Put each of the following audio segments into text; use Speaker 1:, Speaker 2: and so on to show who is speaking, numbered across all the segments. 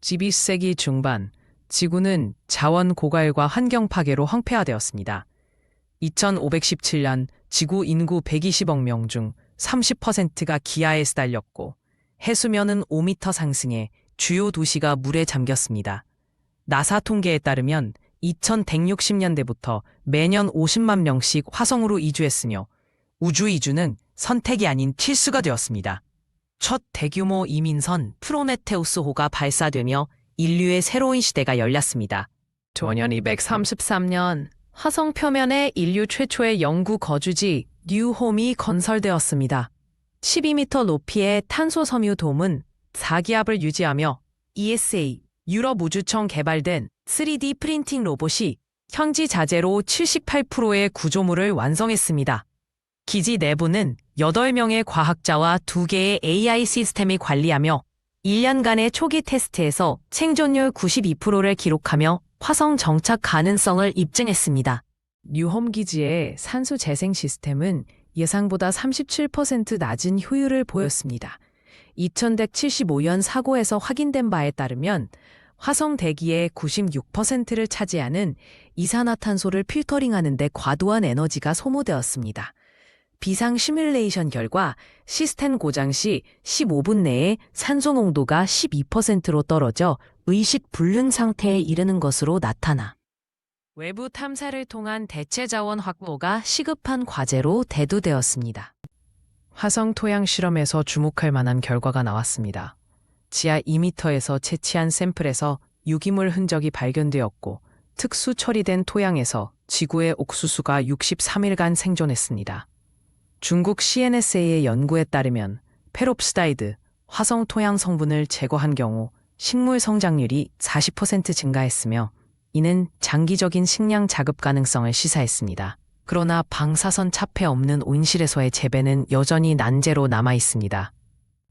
Speaker 1: 12세기 중반 지구는 자원 고갈과 환경 파괴로 황폐화되었습니다. 2517년 지구 인구 120억 명 중 30%가 기아에 시달렸고 해수면은 5m 상승해 주요 도시가 물에 잠겼습니다. 나사 통계에 따르면 2160년대부터 매년 50만 명씩 화성으로 이주했으며 우주 이주는 선택이 아닌 필수가 되었습니다. 첫 대규모 이민선 프로메테우스호가 발사되며 인류의 새로운 시대가 열렸습니다. 2233년 화성 표면에 인류 최초의 영구 거주지 뉴홈이 건설되었습니다. 12m 높이의 탄소 섬유 돔은 4기압을 유지하며 ESA 유럽 우주청 개발된 3D 프린팅 로봇이 현지 자재로 78%의 구조물을 완성했습니다. 기지 내부는 8명의 과학자와 2개의 AI 시스템이 관리하며 1년간의 초기 테스트에서 생존율 92%를 기록하며 화성 정착 가능성을 입증했습니다. 뉴홈 기지의 산소 재생 시스템은 예상보다 37% 낮은 효율을 보였습니다. 2175년 사고에서 확인된 바에 따르면 화성 대기의 96%를 차지하는 이산화탄소를 필터링하는 데 과도한 에너지가 소모되었습니다. 비상 시뮬레이션 결과 시스템 고장 시 15분 내에 산소 농도가 12%로 떨어져 의식 불능 상태에 이르는 것으로 나타나 외부 탐사를 통한 대체 자원 확보가 시급한 과제로 대두되었습니다. 화성 토양 실험에서 주목할 만한 결과가 나왔습니다. 지하 2m에서 채취한 샘플에서 유기물 흔적이 발견되었고 특수 처리된 토양에서 지구의 옥수수가 63일간 생존했습니다. 중국 CNSA의 연구에 따르면 페롭스다이드, 화성 토양 성분을 제거한 경우 식물 성장률이 40% 증가했으며 이는 장기적인 식량 자급 가능성을 시사했습니다. 그러나 방사선 차폐 없는 온실에서의 재배는 여전히 난제로 남아 있습니다.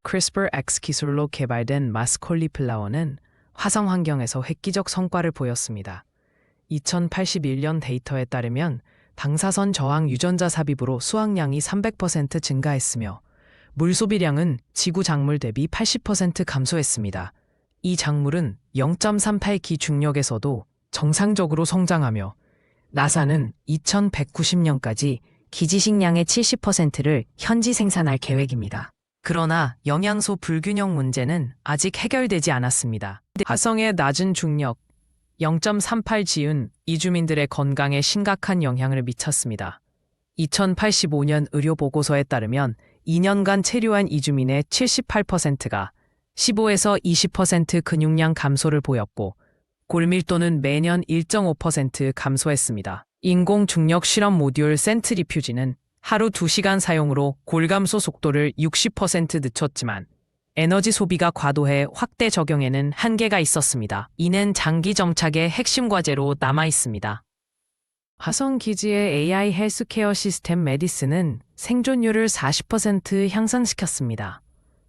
Speaker 1: CRISPR-X 기술로 개발된 마스콜리 플라워는 화성 환경에서 획기적 성과를 보였습니다. 2081년 데이터에 따르면 방사선 저항 유전자 삽입으로 수확량이 300% 증가했으며 물 소비량은 지구 작물 대비 80% 감소했습니다. 이 작물은 0.38기 중력에서도 정상적으로 성장하며 나사는 2190년까지 기지 식량의 70%를 현지 생산할 계획입니다. 그러나 영양소 불균형 문제는 아직 해결되지 않았습니다. 화성의 낮은 중력, 0.38 지은 이주민들의 건강에 심각한 영향을 미쳤습니다. 2085년 의료 보고서에 따르면 2년간 체류한 이주민의 78%가 15에서 20% 근육량 감소를 보였고 골밀도는 매년 1.5% 감소했습니다. 인공 중력 실험 모듈 센트리퓨지는 하루 2시간 사용으로 골감소 속도를 60% 늦췄지만 에너지 소비가 과도해 확대 적용에는 한계가 있었습니다. 이는 장기 정착의 핵심 과제로 남아 있습니다. 화성 기지의 AI 헬스케어 시스템 메디스는 생존율을 40% 향상시켰습니다.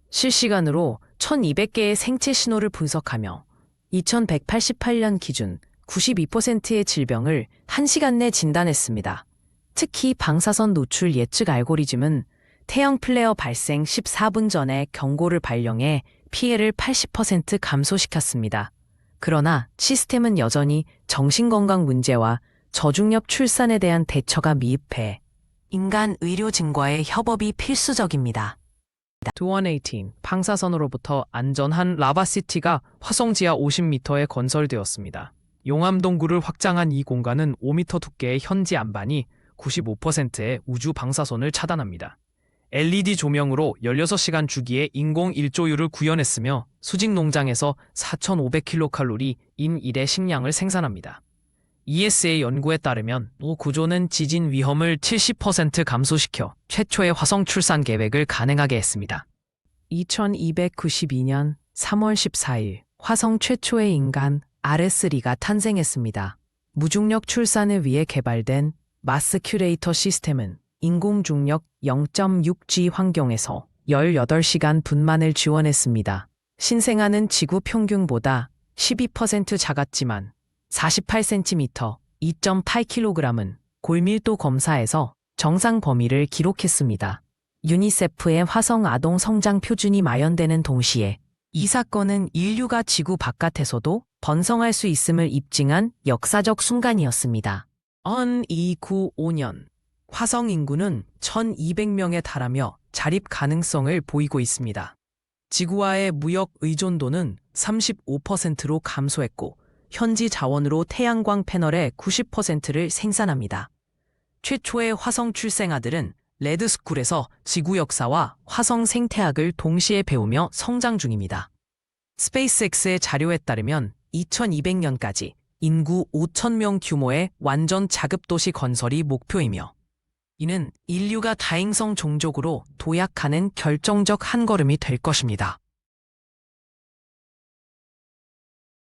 Speaker 1: 실시간으로 1200개의 생체 신호를 분석하며 2188년 기준 92%의 질병을 1시간 내 진단했습니다. 특히 방사선 노출 예측 알고리즘은 태양 플레어 발생 14분 전에 경고를 발령해 피해를 80% 감소시켰습니다. 그러나 시스템은 여전히 정신건강 문제와 저중엽 출산에 대한 대처가 미흡해 인간 의료진과의 협업이 필수적입니다. 2118 방사선으로부터 안전한 라바시티가 화성 지하 50m에 건설되었습니다. 용암동굴을 확장한 이 공간은 5m 두께의 현지 안반이 95%의 우주 방사선을 차단합니다. LED 조명으로 16시간 주기의 인공 일조율을 구현했으며 수직 농장에서 4,500kcal 인 1의 식량을 생산합니다. ESA 연구에 따르면 이 구조는 지진 위험을 70% 감소시켜 최초의 화성 출산 계획을 가능하게 했습니다. 2292년 3월 14일 화성 최초의 인간 RS3가 탄생했습니다. 무중력 출산을 위해 개발된 마스 큐레이터 시스템은 인공중력 0.6G 환경에서 18시간 분만을 지원했습니다. 신생아는 지구 평균보다 12% 작았지만 48cm, 2.8kg은 골밀도 검사에서 정상 범위를 기록했습니다. 유니세프의 화성 아동 성장 표준이 마련되는 동시에 이 사건은 인류가 지구 바깥에서도 번성할 수 있음을 입증한 역사적 순간이었습니다. 1295년 화성 인구는 1200명에 달하며 자립 가능성을 보이고 있습니다. 지구와의 무역 의존도는 35%로 감소했고 현지 자원으로 태양광 패널의 90%를 생산합니다. 최초의 화성 출생아들은 레드스쿨에서 지구 역사와 화성 생태학을 동시에 배우며 성장 중입니다. 스페이스X의 자료에 따르면 2200년까지 인구 5,000명 규모의 완전 자급도시 건설이 목표이며 이는 인류가 다행성 종족으로 도약하는 결정적 한 걸음이 될 것입니다.